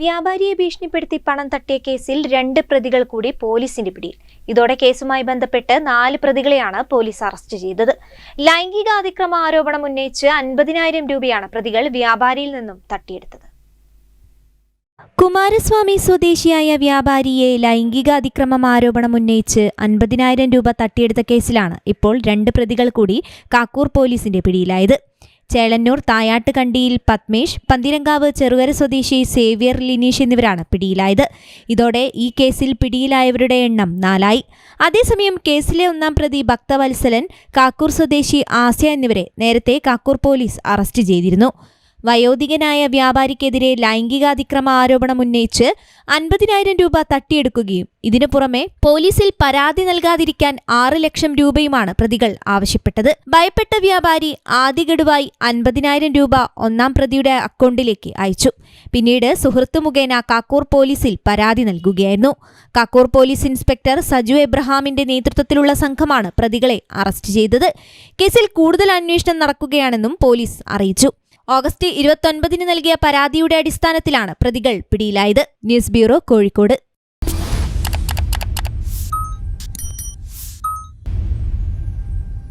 വ്യാപാരിയെ ഭീഷണിപ്പെടുത്തി പണം തട്ടിയ കേസിൽ രണ്ട് പ്രതികൾ കൂടി പോലീസിന്റെ പിടിയിൽ. ഇതോടെ കേസുമായി ബന്ധപ്പെട്ട് നാല് പ്രതികളെയാണ് പോലീസ് അറസ്റ്റ് ചെയ്തത്. ലൈംഗിക അതിക്രമ ആരോപണം ഉന്നയിച്ച് അൻപതിനായിരം രൂപയാണ് പ്രതികൾ വ്യാപാരിയിൽ നിന്നും തട്ടിയെടുത്തത്. കുമാരസ്വാമി സ്വദേശിയായ വ്യാപാരിയെ ലൈംഗിക അതിക്രമം ആരോപണം ഉന്നയിച്ച് അൻപതിനായിരം രൂപ തട്ടിയെടുത്ത കേസിലാണ് ഇപ്പോൾ രണ്ട് പ്രതികൾ കൂടി കാക്കൂർ പോലീസിന്റെ പിടിയിലായത്. ചേളന്നൂർ തായാട്ടുകണ്ടിയിൽ പത്മേഷ് പന്തിരങ്കാവ് ചെറുകര സ്വദേശി സേവ്യർ ലിനീഷ് എന്നിവരാണ് പിടിയിലായത്. ഇതോടെ ഈ കേസിൽ പിടിയിലായവരുടെ എണ്ണം നാലായി. അതേസമയം കേസിലെ ഒന്നാം പ്രതി ഭക്തവത്സലൻ കാക്കൂർ സ്വദേശി ആസ്യ എന്നിവരെ നേരത്തെ കാക്കൂർ പോലീസ് അറസ്റ്റ് ചെയ്തിരുന്നു. വയോധികനായ വ്യാപാരിക്കെതിരെ ലൈംഗികാതിക്രമ ആരോപണം ഉന്നയിച്ച് അൻപതിനായിരം രൂപ തട്ടിയെടുക്കുകയും ഇതിനു പുറമെ പോലീസിൽ പരാതി നൽകാതിരിക്കാൻ ആറ് ലക്ഷം രൂപയുമാണ് പ്രതികൾ ആവശ്യപ്പെട്ടത്. ഭയപ്പെട്ട വ്യാപാരി ആദ്യ ഗഡുവായി അൻപതിനായിരം രൂപ ഒന്നാം പ്രതിയുടെ അക്കൗണ്ടിലേക്ക് അയച്ചു. പിന്നീട് സുഹൃത്തു മുഖേന കാക്കൂർ പോലീസിൽ പരാതി നൽകുകയായിരുന്നു. കാക്കൂർ പോലീസ് ഇൻസ്പെക്ടർ സജു എബ്രഹാമിന്റെ നേതൃത്വത്തിലുള്ള സംഘമാണ് പ്രതികളെ അറസ്റ്റ് ചെയ്തത്. കേസിൽ കൂടുതൽ അന്വേഷണം നടക്കുകയാണെന്നും പോലീസ് അറിയിച്ചു. ഓഗസ്റ്റ് ഇരുപത്തൊൻപതിന് നൽകിയ പരാതിയുടെ അടിസ്ഥാനത്തിലാണ് പ്രതികൾ പിടിയിലായത്. News bureau Kozhikode.